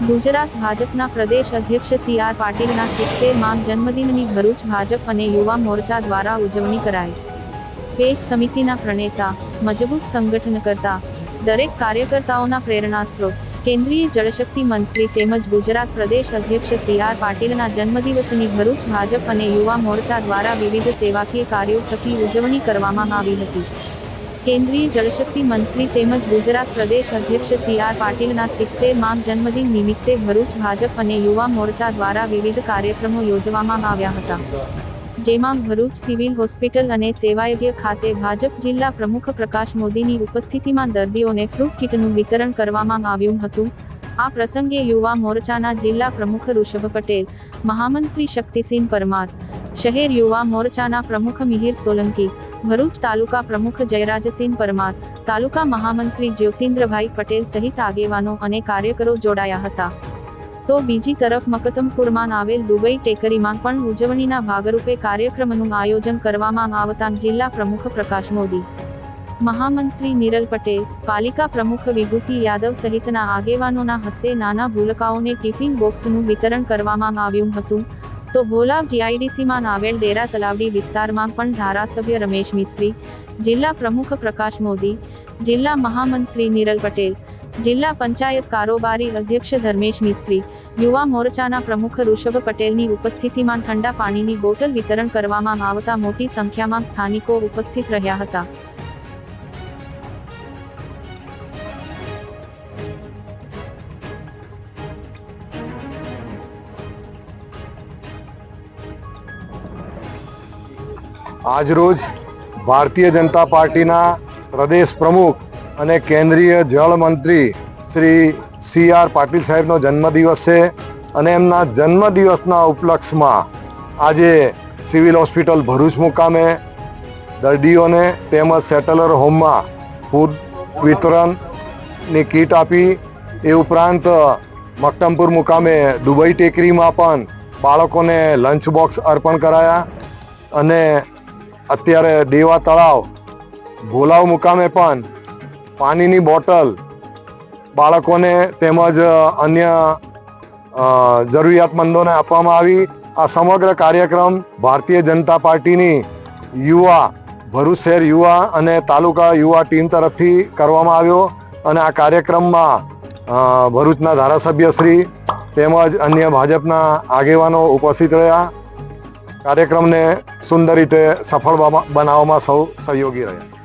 ગુજરાત ભાજપના પ્રદેશ અધ્યક્ષ સી આર પાટીલના સિત્તેરમાં જન્મદિનની ભરૂચ ભાજપ અને યુવા મોરચા દ્વારા ઉજવણી કરાઈ. પેજ સમિતિના પ્રણેતા, મજબૂત સંગઠન કરતા દરેક કાર્યકર્તાઓના પ્રેરણાસ્ત્રોત, કેન્દ્રીય જળશક્તિ મંત્રી તેમજ ગુજરાત પ્રદેશ અધ્યક્ષ સી આર પાટીલના જન્મદિવસની ભરૂચ ભાજપ અને યુવા મોરચા દ્વારા વિવિધ સેવાકીય કાર્યો થકી ઉજવણી કરવામાં આવી હતી. કેન્દ્રીય જળશક્તિ મંત્રી તેમજ ગુજરાત પ્રદેશ અધ્યક્ષ સી આર પાટીલના સિત્તેરમાં જન્મદિન નિમિત્તે ભરૂચ ભાજપ અને યુવા મોરચા દ્વારા વિવિધ કાર્યક્રમો યોજવામાં આવ્યા હતા. જેમાં ભરૂચ સિવિલ હોસ્પિટલ અને સેવાયજ્ઞ ખાતે ભાજપ જિલ્લા પ્રમુખ પ્રકાશ મોદીની ઉપસ્થિતિમાં દર્દીઓને ફ્રૂટ કીટનું વિતરણ કરવામાં આવ્યું હતું. આ પ્રસંગે યુવા મોરચાના જિલ્લા પ્રમુખ ઋષભ પટેલ, મહામંત્રી શક્તિસિંહ પરમાર, શહેર યુવા મોરચાના પ્રમુખ મિહિર સોલંકી ભરૂચ તાલુકા પ્રમુખ જયરાજસિંહ પરમાર, તાલુકા મહામંત્રી જ્યોતિન્દ્રભાઈ પટેલ સહિત આગેવાનો અને કાર્યકરો જોડાયા હતા. તો બીજી તરફ મકતમપુરમાં આવેલ દુબઈ ટેકરીમાં પણ ઉજવણીના ભાગરૂપે કાર્યક્રમનું આયોજન કરવામાં આવતા જિલ્લા પ્રમુખ પ્રકાશ મોદી. મહામંત્રી નિરલ પટેલ, પાલિકા પ્રમુખ વિભૂતિ યાદવ સહિતના આગેવાનોના હસ્તે નાના ભૂલકાઓને ટિફિન બોક્સનું વિતરણ કરવામાં આવ્યું હતું. તો ભોલાવ જીઆઈડીસીમાં આવેલ ડેરા તલાવડી વિસ્તારમાં પણ ધારાસભ્ય રમેશ મિસ્ત્રી, જિલ્લા પ્રમુખ પ્રકાશ મોદી, જિલ્લા મહામંત્રી નિરલ પટેલ, જિલ્લા પંચાયત કારોબારી અધ્યક્ષ ધર્મેશ મિસ્ત્રી, યુવા મોરચાના પ્રમુખ ઋષભ પટેલની ઉપસ્થિતિમાં ઠંડા પાણીની બોટલ વિતરણ કરવામાં આવતા મોટી સંખ્યામાં સ્થાનિકો ઉપસ્થિત રહ્યા હતા. આજરોજ ભારતીય જનતા પાર્ટીના પ્રદેશ પ્રમુખ અને કેન્દ્રીય જળ મંત્રી શ્રી સી આર પાટીલ સાહેબનો જન્મદિવસ છે અને એમના જન્મદિવસના ઉપલક્ષમાં આજે સિવિલ હોસ્પિટલ ભરૂચ મુકામે દર્દીઓને તેમજ સેટલર હોમમાં ફૂડ વિતરણની કીટ આપી એ ઉપરાંત મક્તમપુર મુકામે દુબઈ ટેકરીમાં પણ બાળકોને લંચ બોક્સ અર્પણ કરાયા અને અત્યારે દેવા તળાવ, ભોલાવ મુકામે પણ પાણીની બોટલ, બાળકોને તેમજ અન્ય જરૂરિયાતમંદોને આપવામાં આવી. આ સમગ્ર કાર્યક્રમ ભારતીય જનતા પાર્ટીની યુવા ભરૂચ શહેર યુવા અને તાલુકા યુવા ટીમ તરફથી કરવામાં આવ્યો અને આ કાર્યક્રમમાં ભરૂચના ભરૂચના ધારાસભ્યશ્રી તેમજ અન્ય ભાજપના આગેવાનો ઉપસ્થિત રહ્યા. કાર્યક્રમને સુંદર રીતે સફળ બનાવવામાં સૌ સહયોગી રહ્યા.